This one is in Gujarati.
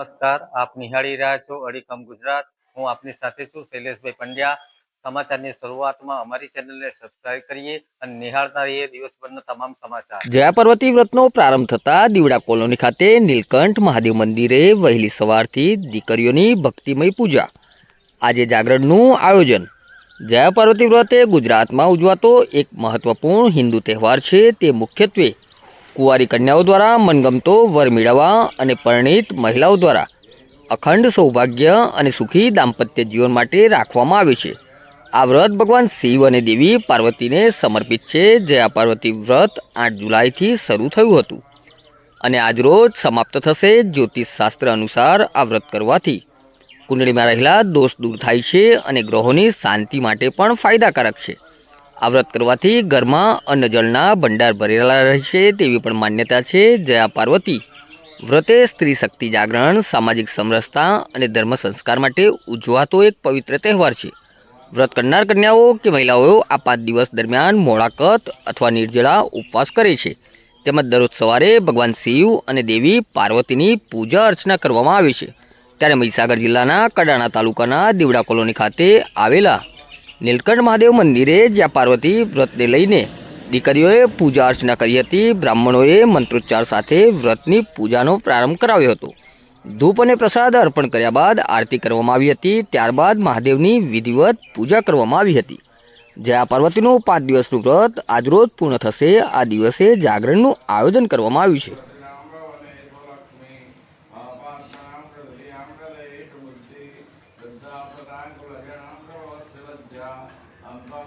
નમસ્કાર, આપ નિહાળી રહ્યા છો અડીકમ ગુજરાત. હું આપની સાથે છું શૈલેષભાઈ પંડ્યા. સમાચારની શરૂઆતમાં અમારી ચેનલને સબસ્ક્રાઇબ કરીએ અને નિહાળતા રહીએ દિવસભરના તમામ સમાચાર. જયા પાર્વતી વ્રતનો પ્રારંભ થતા દીવડા કોલોની ખાતે નીલકંઠ મહાદેવ મંદિરે વહેલી સવારથી દીકરીઓની ભક્તિમય પૂજા. આજે જાગરણનું આયોજન. જયા પાર્વતી વ્રત એ ગુજરાતમાં ઉજવાતો એક મહત્વપૂર્ણ હિન્દુ તહેવાર છે તે મુખ્યત્વે કુંવારી કન્યાઓ દ્વારા મનગમતો વર મેળવવા અને પરિણીત મહિલાઓ દ્વારા અખંડ સૌભાગ્ય અને સુખી દાંપત્ય જીવન માટે રાખવામાં આવે છે. આ વ્રત ભગવાન શિવ અને દેવી પાર્વતીને સમર્પિત છે. જે આ પાર્વતી વ્રત આઠ જુલાઈથી શરૂ થયું હતું. અને આજરોજ સમાપ્ત થશે જ્યોતિષ શાસ્ત્ર અનુસાર આ વ્રત કરવાથી. કુંડળીમાં રહેલા દોષ દૂર થાય છે અને ગ્રહોની શાંતિ માટે પણ ફાયદાકારક છે. આ વ્રત કરવાથી ઘરમાં અન્ન જળના ભંડાર ભરેલા રહેશે તેવી પણ માન્યતા છે જયા પાર્વતી. વ્રતે સ્ત્રી શક્તિ જાગરણ, સામાજિક સમરસતા અને ધર્મ સંસ્કાર માટે ઉજવાતો એક પવિત્ર તહેવાર છે. વ્રત કરનાર કન્યાઓ કે મહિલાઓ આ પાંચ દિવસ દરમિયાન મોળાકત અથવા નિર્જળા ઉપવાસ કરે છે. તેમજ દરરોજ સવારે ભગવાન શિવ અને દેવી પાર્વતીની પૂજા અર્ચના કરવામાં આવે છે. ત્યારે મહીસાગર જિલ્લાના કડાણા તાલુકાના દીવડા કોલોની ખાતે આવેલા નીલકંઠ મહાદેવ મંદિરે જ્યાં પાર્વતી વ્રતને લઈને દીકરીઓએ પૂજા અર્ચના કરી હતી, બ્રાહ્મણોએ મંત્રોચ્ચાર સાથે વ્રતની પૂજાનો પ્રારંભ કરાવ્યો હતો. ધૂપ અને પ્રસાદ અર્પણ કર્યા બાદ આરતી કરવામાં આવી હતી, ત્યારબાદ મહાદેવની વિધિવત પૂજા કરવામાં આવી હતી. જ્યાં પાર્વતીનું પાંચ દિવસનું વ્રત આજરોજ પૂર્ણ થશે, આ દિવસે જાગરણનું આયોજન કરવામાં આવ્યું છે. Tatya, Ampa